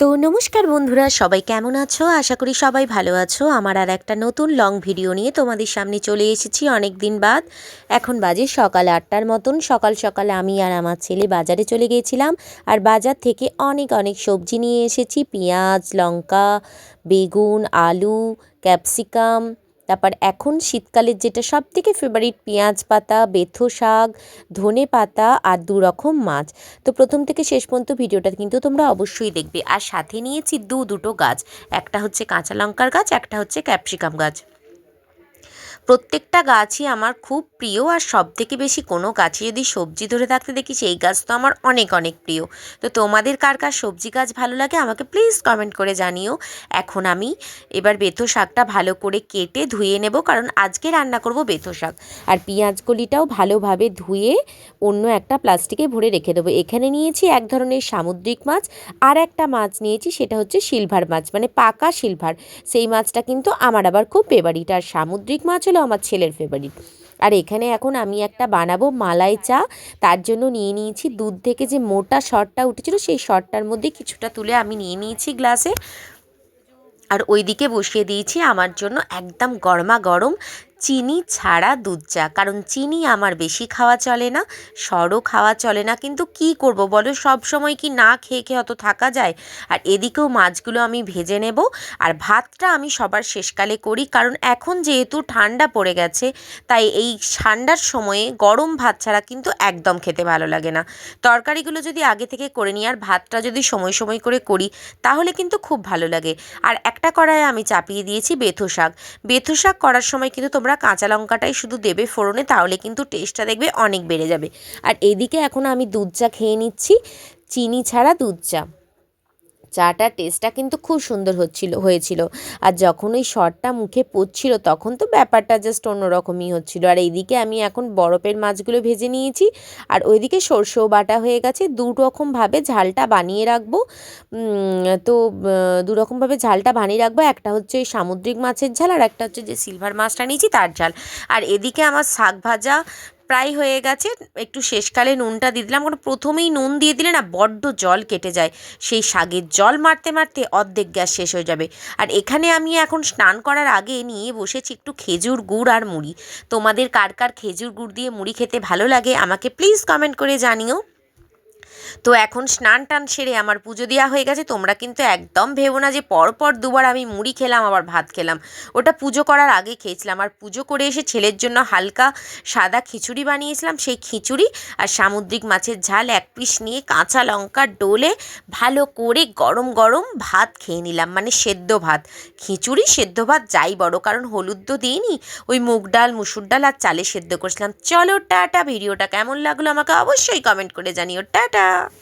তো নমস্কার বন্ধুরা, সবাই কেমন আছো? আশা করি সবাই ভালো আছো। আমার আর একটা নতুন লং ভিডিও নিয়ে তোমাদের সামনে চলে এসেছি অনেক দিন বাদ। এখন বাজে সকাল আটটার মতন। সকাল সকাল আমি আর আমার ছেলে বাজারে চলে গিয়েছিলাম আর বাজার থেকে অনেক অনেক সবজি নিয়ে এসেছি। পেঁয়াজ, লঙ্কা, বেগুন, আলু, ক্যাপসিকাম তারপর এখন শীতকালের যেটা সব থেকে ফেভারিট পেঁয়াজ পাতা, বেথো শাক, ধনে পাতা আর দু রকম মাছ। তো প্রথম থেকে শেষ পর্যন্ত ভিডিওটা কিন্তু তোমরা অবশ্যই দেখবে। আর সাথে নিয়েছি দু দুটো গাছ। একটা হচ্ছে কাঁচা লঙ্কার গাছ, একটা হচ্ছে ক্যাপসিকাম গাছ। প্রত্যেকটা গাছই আমার খুব প্রিয় আর সব থেকে বেশি কোনো গাছে যদি সবজি ধরে থাকতে দেখি, সেই গাছ তো আমার অনেক অনেক প্রিয়। তো তোমাদের কার কার সবজি গাছ ভালো লাগে আমাকে প্লিজ কমেন্ট করে জানিও। এখন আমি এবার বেথো শাকটা ভালো করে কেটে ধুয়ে নেব, কারণ আজকে রান্না করব বেথো শাক। আর পেঁয়াজকলিটাও ভালোভাবে ধুয়ে অন্য একটা প্লাস্টিকে ভরে রেখে দেবো। এখানে নিয়েছি এক ধরনের সামুদ্রিক মাছ আর একটা মাছ নিয়েছি, সেটা হচ্ছে সিলভার মাছ মানে পাকা সিলভার। সেই মাছটা কিন্তু আমার আবার খুব ফেভারিট আর সামুদ্রিক মাছ হলো আমার ছেলের ফেভারিট আর এখানে এখন আমি একটা বানাবো মালাই চা। তার জন্য নিয়ে নিয়েছি দুধ থেকে যে মোটা শটটা উঠেছিল, সেই শটটার মধ্যে কিছুটা তুলে আমি নিয়ে নিয়েছি গ্লাসে। আর ওইদিকে বসিয়ে দিয়েছি আমার জন্য একদম গরমা গরম চিনি ছাড়া দুধ চা। কারণ চিনি আমার বেশি খাওয়া চলে না, সরও খাওয়া চলে না। কিন্তু কি করব বলো? সব সময় কি না খেয়ে খেয়ে অত থাকা যায়? আর এদিকেও মাছগুলো আমি ভেজে নেব। আর ভাতটা আমি সবার শেষকালে করি। কারণ এখন যেহেতু ঠান্ডা পড়ে গেছে, তাই এই ঠান্ডার সময়ে গরম ভাত ছাড়া কিন্তু একদম খেতে ভালো লাগে না। তরকারিগুলো যদি আগে থেকে করে নিই, আর ভাতটা যদি সময় সময় করে করি, তাহলে কিন্তু খুব ভালো লাগে। আর একটা কড়াইয়ে আমি চাপিয়ে দিয়েছি বেথো শাক বেথো শাক করার সময় কিন্তু তোমরা কাঁচা লঙ্কাটাই শুধু দেবে ফোড়নে, তাহলে কিন্তু টেস্টটা দেখবে অনেক বেড়ে যাবে। আর এদিকে এখন আমি দুধ চা খেয়ে নিচ্ছি। চিনি ছাড়া দুধ চা। চাটার টেস্টটা কিন্তু খুব সুন্দর হচ্ছিল, হয়েছিল। আর যখন ওই শটটা মুখে পড়ছিল, তখন তো ব্যাপারটা জাস্ট অন্যরকমই হচ্ছিল। আর এইদিকে আমি এখন বরফের মাছগুলো ভেজে নিয়েছি। আর ওইদিকে সর্ষেও বাটা হয়ে গেছে। দু রকমভাবে ঝালটা বানিয়ে রাখব। তো দু রকমভাবে ঝালটা বানিয়ে রাখব। একটা হচ্ছে ওই সামুদ্রিক মাছের ঝাল, আর একটা হচ্ছে যে সিলভার মাছটা নিয়েছি, তার ঝাল। আর এদিকে আমার শাক ভাজা প্রায় হয়ে গেছে। একটু শেষকালে নুনটা দিয়ে দিলাম। কারণ প্রথমেই নুন দিয়ে দিলে না বড্ড জল কেটে যায়। সেই শাগের জল মারতে মারতে অর্ধেক গ্যাস শেষ হয়ে যাবে। আর এখানে আমি এখন স্নান করার আগে নিয়ে বসেছি একটু খেজুর গুড় আর মুড়ি। তোমাদের কার কার খেজুর গুড় দিয়ে মুড়ি খেতে ভালো লাগে আমাকে প্লিজ কমেন্ট করে জানিও। তো এখন স্নান টান সেরে আমার পুজো দেওয়া হয়ে গেছে। তোমরা কিন্তু একদম ভেবো না যে পরপর দুবার আমি মুড়ি খেলাম, আবার ভাত খেলাম। ওটা পুজো করার আগে খেয়েছিলাম। আর পুজো করে এসে ছেলের জন্য হালকা সাদা খিচুড়ি বানিয়েছিলাম। সেই খিচুড়ি আর সামুদ্রিক মাছের ঝাল এক পিস নিয়ে কাঁচা লঙ্কা ডোলে ভালো করে গরম গরম ভাত খেয়ে নিলাম। মানে সেদ্ধ ভাত। খিচুড়ি, সেদ্ধ ভাত, যাই বড়। কারণ হলুদ তো দিইনি। ওই মুগ ডাল, মুসুর ডাল আর চালে সেদ্ধ করেছিলাম। চলো টাটা। ভিডিওটা কেমন লাগল আমাকে অবশ্যই কমেন্ট করে জানিও। টাটা। para